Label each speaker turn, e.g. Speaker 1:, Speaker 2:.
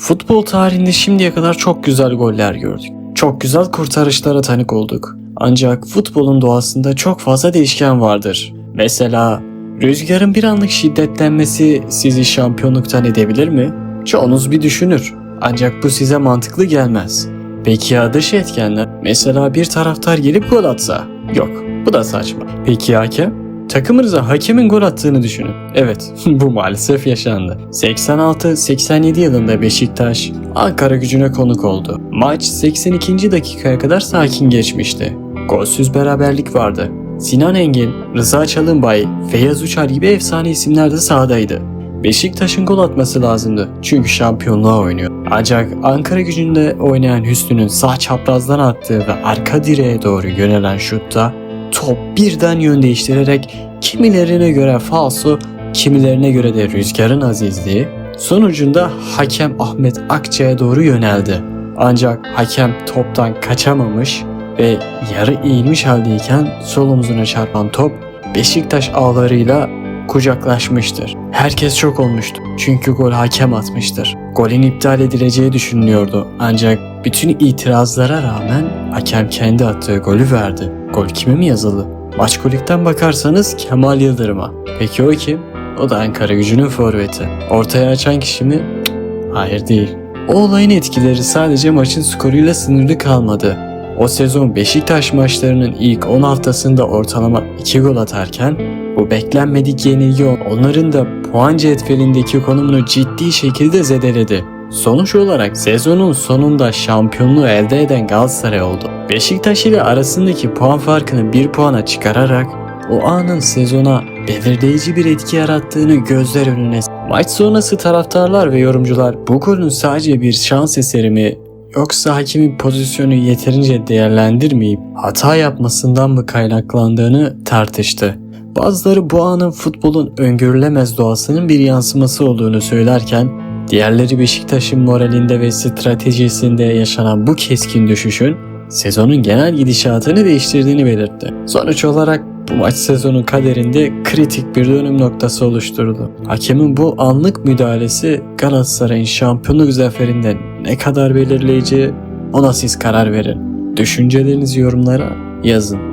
Speaker 1: Futbol tarihinde şimdiye kadar çok güzel goller gördük. Çok güzel kurtarışlara tanık olduk. Ancak futbolun doğasında çok fazla değişken vardır. Mesela rüzgarın bir anlık şiddetlenmesi sizi şampiyonluktan edebilir mi? Çoğunuz bir düşünür. Ancak bu size mantıklı gelmez. Peki ya dış etkenler? Mesela bir taraftar gelip gol atsa? Yok, bu da saçma. Peki ya hakem? Takımınıza hakemin gol attığını düşünün. Evet, bu maalesef yaşandı. 86-87 yılında Beşiktaş Ankara gücüne konuk oldu. Maç 82. dakikaya kadar sakin geçmişti. Golsüz beraberlik vardı. Sinan Engin, Rıza Çalınbay, Feyyaz Uçar gibi efsane isimler de sahadaydı. Beşiktaş'ın gol atması lazımdı çünkü şampiyonluğa oynuyor. Ancak Ankara gücünde oynayan Hüsnü'nün sağ çaprazdan attığı ve arka direğe doğru yönelen şutta top birden yön değiştirerek kimilerine göre falso, kimilerine göre de rüzgarın azizliği sonucunda hakem Ahmet Akça'ya doğru yöneldi. Ancak hakem toptan kaçamamış ve yarı eğilmiş haldeyken sol omzuna çarpan top Beşiktaş ağlarıyla kucaklaşmıştır. Herkes şok olmuştu. Çünkü gol hakem atmıştır. Golün iptal edileceği düşünülüyordu. Ancak bütün itirazlara rağmen hakem kendi attığı golü verdi. Gol kime mi yazılı? Maçkolikten bakarsanız Kemal Yıldırım'a. Peki o kim? O da Ankara gücünün forveti. Ortaya açan kişi mi? Hayır değil. O olayın etkileri sadece maçın skoruyla sınırlı kalmadı. O sezon Beşiktaş maçlarının ilk 10 haftasında ortalama 2 gol atarken bu beklenmedik yenilgi onların da puan cetvelindeki konumunu ciddi şekilde zedeledi. Sonuç olarak sezonun sonunda şampiyonluğu elde eden Galatasaray oldu. Beşiktaş ile arasındaki puan farkını bir puana çıkararak o anın sezona belirleyici bir etki yarattığını gözler önüne Maç sonrası taraftarlar ve yorumcular bu golün sadece bir şans eseri mi yoksa hakemin pozisyonu yeterince değerlendirmeyip hata yapmasından mı kaynaklandığını tartıştı. Bazıları bu anın futbolun öngörülemez doğasının bir yansıması olduğunu söylerken diğerleri Beşiktaş'ın moralinde ve stratejisinde yaşanan bu keskin düşüşün sezonun genel gidişatını değiştirdiğini belirtti. Sonuç olarak bu maç sezonun kaderinde kritik bir dönüm noktası oluşturdu. Hakemin bu anlık müdahalesi Galatasaray'ın şampiyonluk zaferinde ne kadar belirleyici ona siz karar verin. Düşüncelerinizi yorumlara yazın.